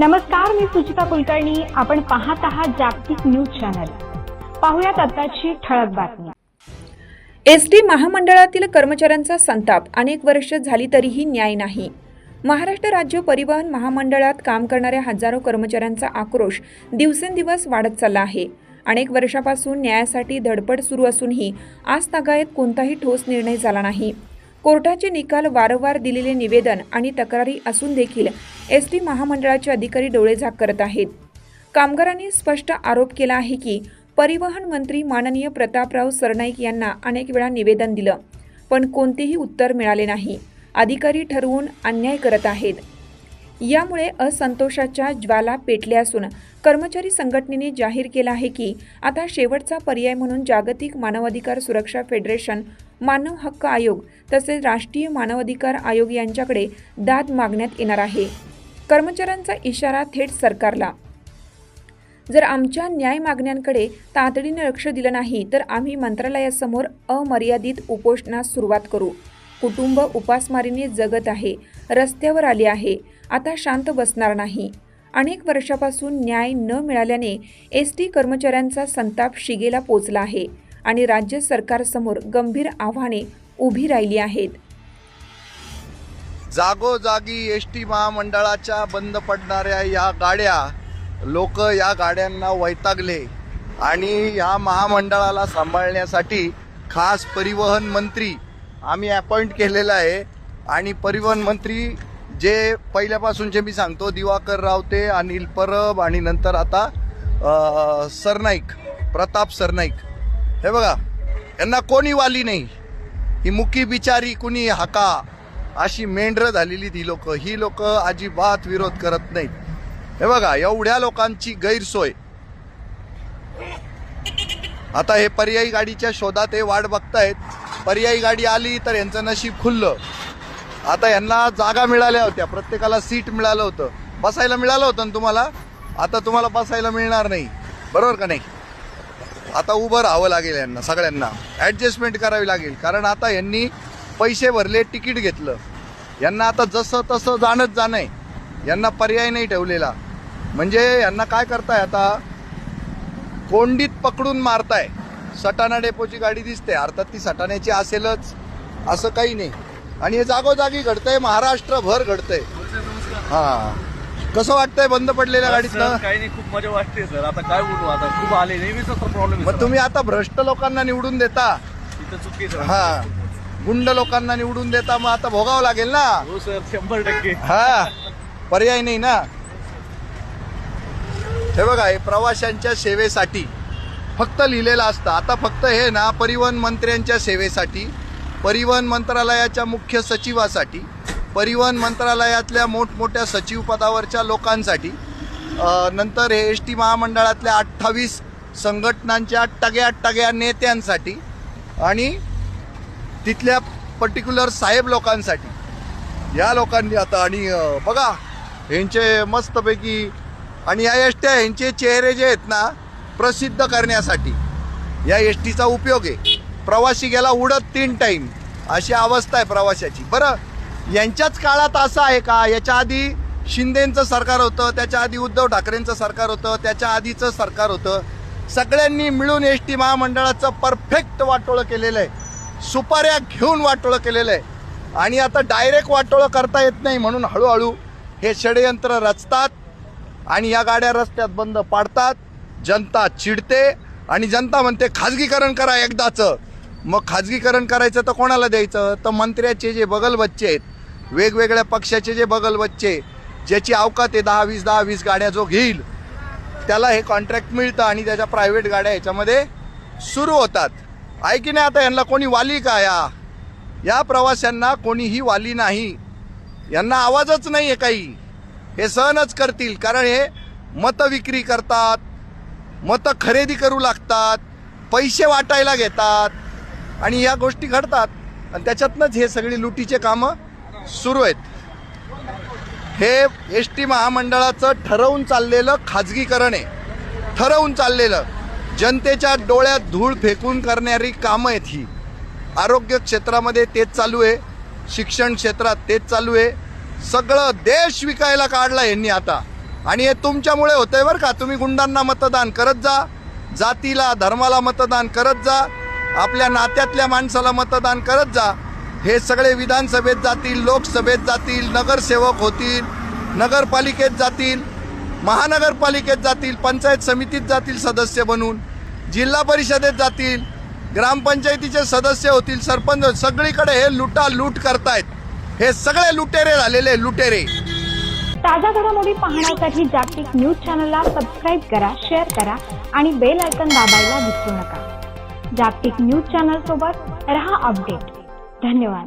नमस्कार मी सुचिता कुलकर्णी. आपण पाहत आहात जागतिक न्यूज चॅनल. पाहुयात आताची ठळक बातमी. एस टी महामंडळातील कर्मचाऱ्यांचा संताप. अनेक वर्ष झाली तरीही न्याय नाही. महाराष्ट्र राज्य परिवहन महामंडळात काम करणाऱ्या हजारो कर्मचाऱ्यांचा आक्रोश दिवसेंदिवस वाढत चालला आहे. अनेक वर्षापासून न्यायासाठी धडपड सुरू असूनही आज तागायत कोणताही ठोस निर्णय झाला नाही. कोर्टाचे निकाल वारंवार दिलेले निवेदन आणि तक्रारी असून देखील एस टी महामंडळाचे अधिकारी डोळेझाक करत आहेत. कामगारांनी स्पष्ट आरोप केला आहे की परिवहन मंत्री माननीय प्रतापराव सरनाईक यांना अनेक वेळा निवेदन दिलं पण कोणतेही उत्तर मिळाले नाही. अधिकारी ठरवून अन्याय करत आहेत. यामुळे असंतोषाच्या ज्वाला पेटल्या असून कर्मचारी संघटनेने जाहीर केलं आहे की आता शेवटचा पर्याय म्हणून जागतिक मानवाधिकार सुरक्षा फेडरेशन मानव हक्क आयोग तसेच राष्ट्रीय मानवाधिकार आयोग यांच्याकडे दाद मागण्यात येणार आहे. कर्मचाऱ्यांचा इशारा थेट सरकारला. जर आमच्या न्याय मागण्यांकडे तातडीने लक्ष दिलं नाही तर आम्ही मंत्रालयासमोर अमर्यादित उपोषणास सुरुवात करू. कुटुंब उपासमारीने जगत आहे रस्त्यावर आले आहे आता शांत बसणार नाही. अनेक वर्षापासून न्याय न मिळाल्याने एस टी कर्मचाऱ्यांचा संताप शिगेला पोचला आहे. आणि राज्य सरकारसमोर गंभीर आव्हाने उभी राहिली आहेत. जागोजागी एस टी महामंडळाच्या बंद पडणाऱ्या या गाड्या लोक या गाड्यांना वैतागले आणि या महामंडळाला सांभाळण्यासाठी खास परिवहन मंत्री आम्ही अपॉइंट केलेला आहे. आणि परिवहन मंत्री जे पहिल्यापासूनचे मी सांगतो दिवाकर रावते अनिल परब आणि नंतर आता सरनाईक प्रताप सरनाईक. हे बघा यांना कोणी वाली नाही. ही मुकी बिचारी कुणी हाका. अशी मेंढरं झालेली ती लोक. ही लोक अजिबात विरोध करत नाहीत. हे बघा एवढ्या लोकांची गैरसोय. आता हे पर्यायी गाडीच्या शोधात हे वाट बघतायत. पर्यायी गाडी आली तर यांचं नशीब खुललं. आता यांना जागा मिळाल्या होत्या. प्रत्येकाला सीट मिळालं होतं. बसायला मिळालं होतं ना तुम्हाला? आता तुम्हाला बसायला मिळणार नाही. बरोबर का नाही? आता उभं राहावं लागेल यांना सगळ्यांना. ॲडजस्टमेंट करावी लागेल. कारण आता यांनी पैसे भरले तिकीट घेतलं. यांना आता जसं तसं जाणंच जाणं आहे यांना पर्याय नाही ठेवलेला. म्हणजे यांना काय करताय आता? कोंडीत पकडून मारताय. सटाणा डेपोची गाडी दिसते. अर्थात ती सटाण्याची असेलच. असं काही नाही. आणि हे जागोजागी घडतंय. महाराष्ट्रभर घडतंय. हां. कसं वाटतंय बंद पडलेल्या सर, गाडीतनं? काही नाही खूप मजा वाटते सर. आता काय बोलू आता खूप आले नेहमीच प्रॉब्लेम मग तुम्ही आता भ्रष्ट लोकांना निवडून देता. इथं चुकी सर. हा. गुंड लोकांना निवडून देता मग आता भोगावं लागेल ना? हो सर शंभर टक्के. हा. पर्याय नाही ना? हे बघा हे प्रवाशांच्या सेवेसाठी फक्त लिहिलेलं असतं. आता फक्त हे ना परिवहन मंत्र्यांच्या सेवेसाठी परिवहन मंत्रालयाच्या मुख्य सचिवासाठी परिवहन मंत्रालयातल्या मोठमोठ्या सचिव पदावरच्या लोकांसाठी नंतर हे एस टी महामंडळातल्या अठ्ठावीस संघटनांच्या टग्या टग्या नेत्यांसाठी आणि तिथल्या पर्टिक्युलर साहेब लोकांसाठी. या लोकांनी आता आणि बघा ह्यांचे मस्तपैकी आणि या एस ट्या ह्यांचे चेहरे जे आहेत ना प्रसिद्ध करण्यासाठी या एस टीचा उपयोग आहे. प्रवासी गेला उडत तीन टाईम अशी अवस्था आहे प्रवाशाची. बरं यांच्याच काळात असं आहे का? याच्या आधी शिंदेंचं सरकार होतं त्याच्या आधी उद्धव ठाकरेंचं सरकार होतं त्याच्या आधीचं सरकार होतं. सगळ्यांनी मिळून एस टी महामंडळाचं परफेक्ट वाटोळं केलेलं आहे. सुपाऱ्या घेऊन वाटोळं केलेलं आहे. आणि आता डायरेक्ट वाटोळं करता येत नाही म्हणून हळूहळू हे षडयंत्र रचतात आणि या गाड्या रस्त्यात बंद पाडतात. जनता चिडते आणि जनता म्हणते खाजगीकरण करा एकदाचं. मग खाजगीकरण करायचं तर कोणाला द्यायचं? तर मंत्र्याचे जे बगल बच्चे आहेत वेगवेगळ्या पक्षाचे जे बगल बच्चे ज्याची अवकात आहे दहा वीस दहा वीस गाड्या जो घेईल त्याला हे कॉन्ट्रॅक्ट मिळतं आणि त्याच्या प्रायव्हेट गाड्या ह्याच्यामध्ये सुरू होतात. आहे की नाही आता यांना कोणी वाली का या? या प्रवाशांना कोणीही वाली नाही. यांना आवाजच नाही आहे काही. हे सहनच करतील कारण हे मतं विक्री करतात मतं खरेदी करू लागतात पैसे वाटायला घेतात आणि या गोष्टी घडतात. आणि त्याच्यातनंच हे सगळी लुटीचे कामं सुरू आहेत. हे एस टी महामंडळाचं ठरवून चाललेलं खाजगीकरण आहे. ठरवून चाललेलं. जनतेच्या डोळ्यात धूळ फेकून करणारी कामं आहेत ही. आरोग्य क्षेत्रामध्ये तेच चालू आहे. शिक्षण क्षेत्रात तेच चालू आहे. सगळं देश विकायला काढला यांनी आता. आणि हे तुमच्यामुळे होतंय बरं का? तुम्ही गुंडांना मतदान करत जा. जातीला धर्माला मतदान करत जा. आपल्या नात्यातल्या माणसाला मतदान करत जा. हे सगळे विधानसभेत जातील लोकसभेत जातील नगरसेवक होतील नगरपालिकेत जातील महानगरपालिकेत जातील पंचायत समितीत जातील सदस्य बनून जिल्हा परिषदेत जातील ग्रामपंचायतीचे सदस्य होतील सरपंच सगळीकडे हे लुटा लूट करतायत. हे सगळे लुटेरे झालेले लुटेरे. ताज्या घडामोडी पाहण्यासाठी जागतिक न्यूज चॅनलला सबस्क्राईब करा शेअर करा आणि बेल आयकन दाबायला विसरू नका. जागतिक न्यूज चॅनल सोबत रहा अपडेट. धन्यवाद.